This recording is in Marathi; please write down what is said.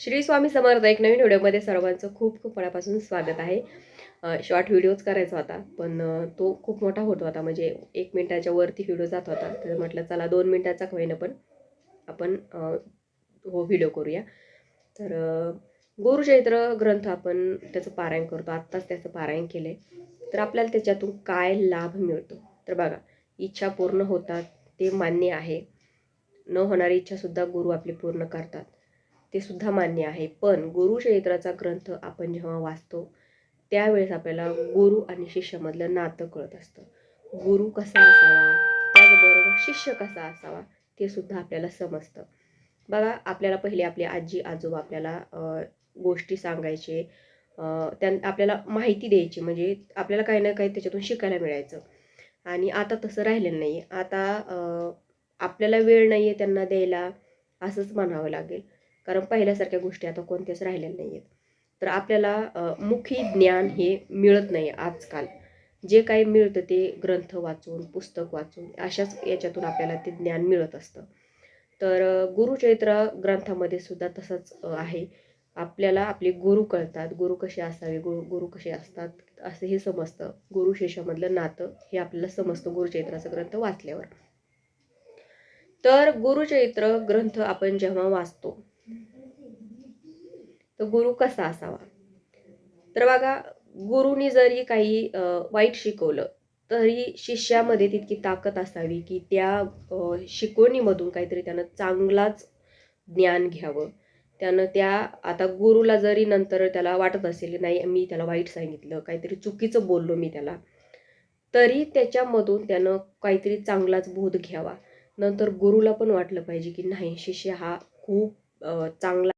श्री स्वामी समर्थ एक नवीन व्हिडिओमध्ये सर्वांचं खूप खूप मनापासून स्वागत आहे. शॉर्ट व्हिडिओच करायचा होता पण तो खूप मोठा होत होता म्हणजे एक मिनटाच्या वरती व्हिडिओ जात होता. तर म्हटलं चला दोन मिनटाचा का होईना पण आपण हो व्हिडिओ करूया. तर अ, गुरुचैत्र ग्रंथ आपण त्याचं पारायण करतो. आत्ताच त्याचं पारायण केलं आहे तर आपल्याला त्याच्यातून काय लाभ मिळतो? तर बघा इच्छा पूर्ण होतात ते मान्य आहे. न होणारी इच्छासुद्धा गुरु आपली पूर्ण करतात. ते सुद्धा मान्य आहे. पण गुरुचरित्राचा ग्रंथ आपण जेव्हा वाचतो त्यावेळेस आपल्याला गुरु आणि शिष्यामधलं नातं कळत असतं. गुरु कसा असावा त्याचबरोबर शिष्य कसा असावा ते सुद्धा आपल्याला समजतं. बघा आपल्याला पहिले आपली आजी आजोबा आपल्याला गोष्टी सांगायचे. त्या त्यां आपल्याला माहिती द्यायची. म्हणजे आपल्याला काही ना काही त्याच्यातून शिकायला मिळायचं. आणि आता तसं राहिलेलं नाही. आता आपल्याला वेळ नाही आहे त्यांना द्यायला असंच म्हणावं लागेल. कारण पहिल्यासारख्या गोष्टी आता कोणत्याच राहिलेल्या नाही आहेत तर आपल्याला मुखी ज्ञान हे मिळत नाही आजकाल. जे काही मिळतं ते ग्रंथ वाचून पुस्तक वाचून अशाच याच्यातून आपल्याला ते ज्ञान मिळत असतं. तर गुरुचरित्र ग्रंथामध्ये सुद्धा तसंच आहे. आपल्याला आपले गुरु कळतात. गुरु कसे असावे? गुरु गुरु कसे असतात? असं हे समजतं. गुरु शिष्यामधलं नातं हे आपल्याला समजतं गुरुचरित्राचा ग्रंथ वाचल्यावर. तर गुरुचरित्र ग्रंथ आपण जेव्हा वाचतो तर गुरु कसा असावा? तर बघा गुरुनी जरी काही वाईट शिकवलं तरी शिष्यामध्ये तितकी ताकद असावी की त्या शिकवणीमधून काहीतरी त्यानं चांगलाच ज्ञान घ्यावं. त्यानं त्या आता गुरुला जरी नंतर त्याला वाटत असेल नाही मी त्याला वाईट सांगितलं काहीतरी चुकीचं बोललो मी त्याला तरी त्याच्यामधून त्यानं काहीतरी चांगलाच बोध घ्यावा. नंतर गुरुला पण वाटलं पाहिजे की नाही शिष्य हा खूप चांगला